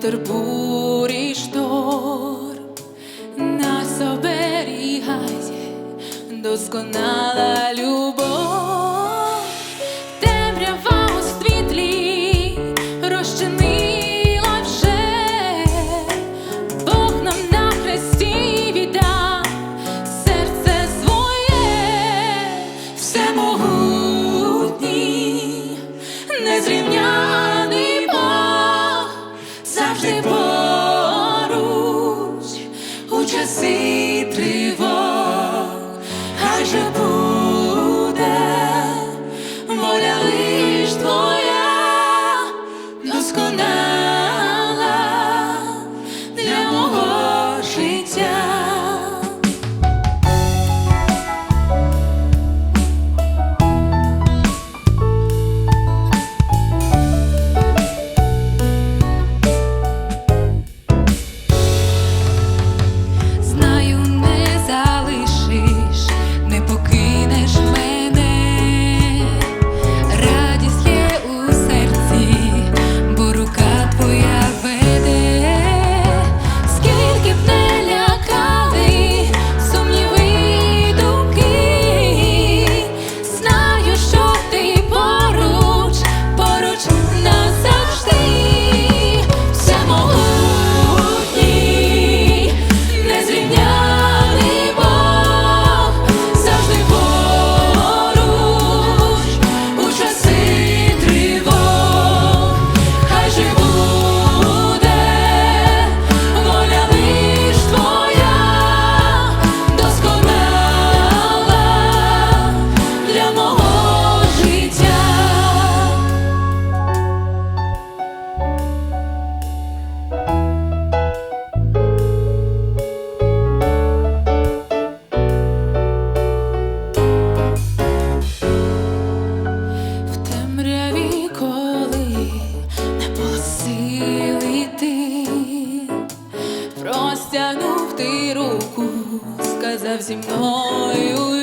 вітер бурі шторм нас оберігає, досконала любов, темрява у світлі розчинила вже, Бог нам на хресті віда, серце своє, всемогутній, незрівняне. За зі мною.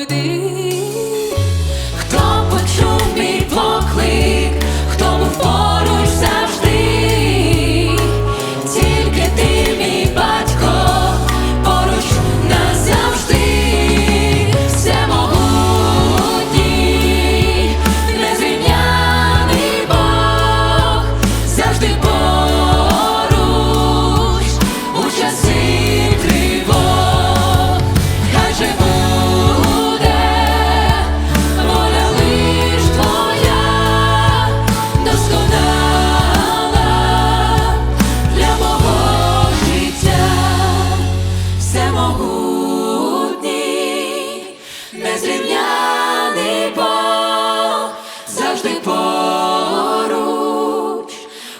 ти поруч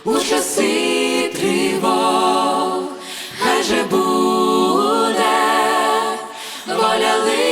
у часи тривог, хай же буде воля лише.